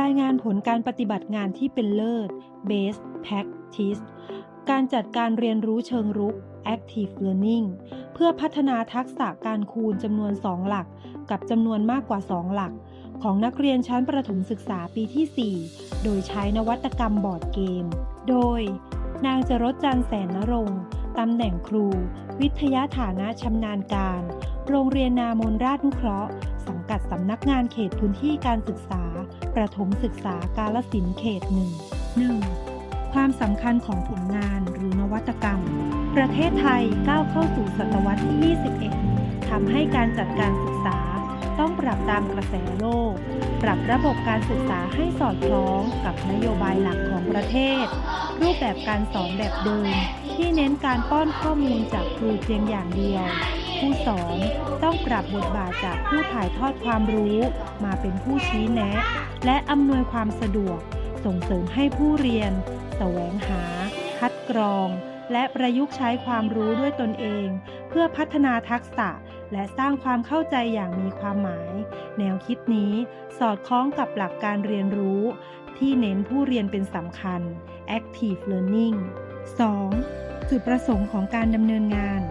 รายงานผลการปฏิบัติงานที่เป็นเลิศ Best Practice การจัดการเรียนรู้เชิงรุก Active Learning เพื่อพัฒนาทักษะการคูณจำนวน 2 หลัก กับจำนวนมากกว่า 2 หลัก ของนักเรียนชั้นประถมศึกษาปีที่ 4 โดยใช้นวัตกรรมบอร์ดเกม โดย นางจรจจันแสนนรงตำแหน่งครู วิทยาฐานะชำนาญการ โรงเรียนนามนราชนุเคราะห์ สังกัดสำนักงานเขตพื้นที่การศึกษา ประถมศึกษากาลสินเขตหนึ่งหนึ่งความสำคัญของผลงานหรือนวัตกรรม ประเทศไทยก้าวเข้าสู่ศตวรรษที่ 21 ทำให้การจัดการศึกษา ต้องปรับตามกระแสโลก ปรับระบบการศึกษาให้สอดคล้องกับนโยบายหลักของประเทศ รูปแบบการสอนแบบเดิม ที่เน้นการป้อนข้อมูลจากครูเพียงอย่างเดียว ผู้สอน ต้องปรับบทบาทจากผู้ถ่ายทอดความรู้ มาเป็นผู้ชี้แนะ และอำนวยความสะดวก ส่งเสริมให้ผู้เรียน แสวงหา คัดกรอง และประยุกต์ใช้ความรู้ด้วยตนเอง เพื่อพัฒนาทักษะและสร้างความเข้าใจอย่างมีความหมาย แนวคิดนี้สอดคล้องกับหลักการเรียนรู้ ที่เน้นผู้เรียนเป็นสำคัญ active learning 2. จุดประสงค์ของการดำเนินงาน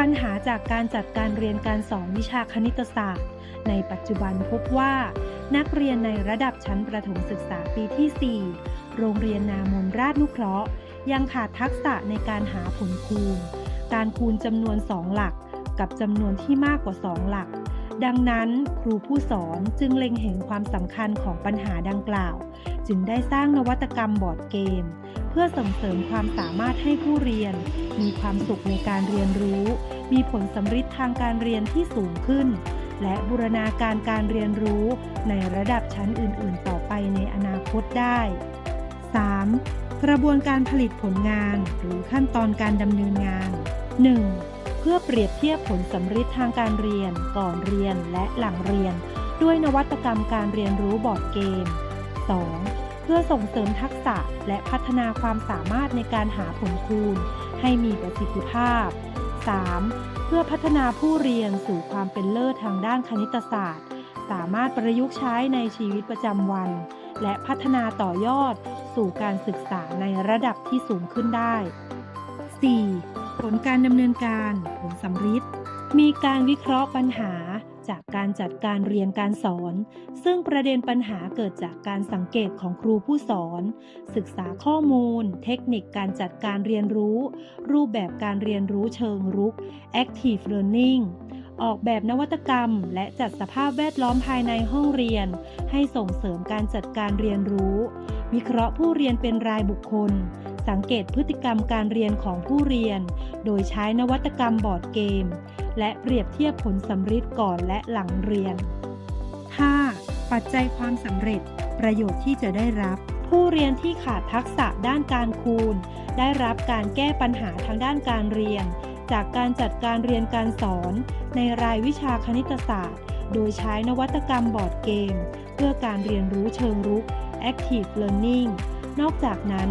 ปัญหาจากการจัดการเรียนการสอนวิชาคณิตศาสตร์ ในปัจจุบันพบว่า นักเรียนในระดับชั้นประถมศึกษาปีที่ 4 โรงเรียนนามนราชนุเคราะห์ ยังขาดทักษะในการหาผลคูณ การคูณจำนวน 2 หลัก กับจำนวนที่มากกว่า 2 หลัก ดังนั้นครูผู้สอนจึงเล็งเห็นความสำคัญของปัญหาดังกล่าว จึงได้สร้างนวัตกรรมบอร์ดเกมเพื่อส่งเสริมความสามารถให้ผู้เรียน มีความสุขในการเรียนรู้ มีผลสำฤทธิ์ทางการเรียนที่สูงขึ้น และบูรณาการการเรียนรู้ในระดับชั้นอื่น ๆ ต่อไปในอนาคตได้ 3. กระบวนการผลิตผลงานหรือขั้นตอนการดำเนินงาน 1. เพื่อเปรียบเทียบผลสำฤทธิ์ทางการเรียน ก่อนเรียนและหลังเรียน ด้วยนวัตกรรมการเรียนรู้บอร์ดเกม 2. เพื่อส่งเสริมทักษะและพัฒนาความสามารถในการหาผลคูณ ให้มีประสิทธิภาพ 3. เพื่อพัฒนาผู้เรียนสู่ความเป็นเลิศทางด้านคณิตศาสตร์ สามารถประยุกต์ใช้ในชีวิตประจำวัน และพัฒนาต่อยอดสู่การศึกษาในระดับที่สูงขึ้นได้ 4. ผลการดำเนินการผลสำฤทธิ์มีการวิเคราะห์ปัญหา จากการจัดการเรียนการสอน ซึ่งประเด็นปัญหาเกิดจากการสังเกตของครูผู้สอน ศึกษาข้อมูล เทคนิคการจัดการเรียนรู้ รูปแบบการเรียนรู้เชิงรุก active learning ออกแบบนวัตกรรม และจัดสภาพแวดล้อมภายในห้องเรียน ให้ส่งเสริมการจัดการเรียนรู้ วิเคราะห์ผู้เรียนเป็นรายบุคคล สังเกตพฤติกรรมการเรียนของผู้เรียน โดยใช้นวัตกรรมบอร์ดเกม และเปรียบเทียบผลสำฤทธิ์ก่อนและหลังเรียน 5. ปัจจัยความสำเร็จ ประโยชน์ที่จะได้รับ ผู้เรียนที่ขาดทักษะด้านการคูณ ได้รับการแก้ปัญหาทางด้านการเรียน จากการจัดการเรียนการสอน ในรายวิชาคณิตศาสตร์ โดยใช้นวัตกรรมบอร์ดเกม เพื่อการเรียนรู้เชิงรุก Active Learning นอกจากนั้น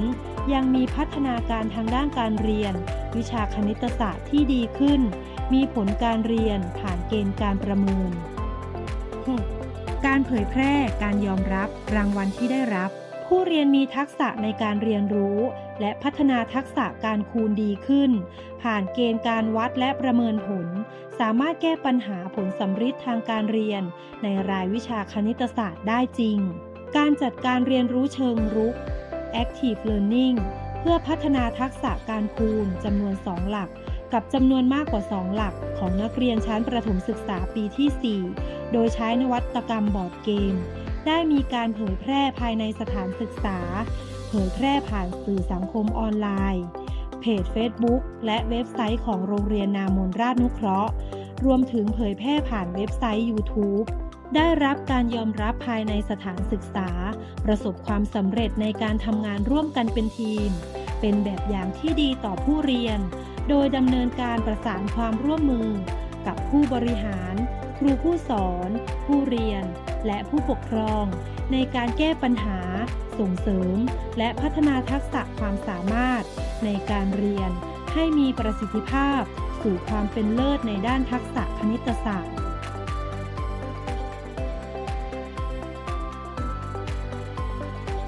ยังมีพัฒนาการทางด้านการเรียน วิชาคณิตศาสตร์ที่ดีขึ้น มีผลการเรียนผ่านเกณฑ์การประเมิน 6. การเผยแพร่การยอมรับรางวัลที่ได้รับ ผู้เรียนมีทักษะในการเรียนรู้ และพัฒนาทักษะการคูณดีขึ้น ผ่านเกณฑ์การวัดและประเมินผล สามารถแก้ปัญหาผลสำฤทธิ์ทางการเรียน ในรายวิชาคณิตศาสตร์ได้จริง การจัดการเรียนรู้เชิงรุก Active Learning เพื่อพัฒนาทักษะการคูณจำนวน 2 หลัก กับจำนวนมากกว่า 2 หลักของนักเรียนชั้นประถมศึกษาปีที่ 4 โดยใช้นวัตกรรมบอร์ดเกม ได้มีการเผยแพร่ภายในสถานศึกษา เผยแพร่ผ่านสื่อสังคมออนไลน์ เพจ Facebook และเว็บไซต์ของโรงเรียนนามนราชนุเคราะห์ รวมถึงเผยแพร่ผ่านเว็บไซต์ YouTube ได้รับการยอมรับภายในสถานศึกษา ประสบความสำเร็จในการทำงานร่วมกันเป็นทีม เป็นแบบอย่างที่ดีต่อผู้เรียน โดยดำเนินการประสานความร่วมมือ กับผู้บริหาร ครูผู้สอน ผู้เรียน และผู้ปกครอง ในการแก้ปัญหา ส่งเสริม และพัฒนาทักษะความสามารถ ในการเรียนให้มีประสิทธิภาพ สู่ความเป็นเลิศในด้านทักษะคณิตศาสตร์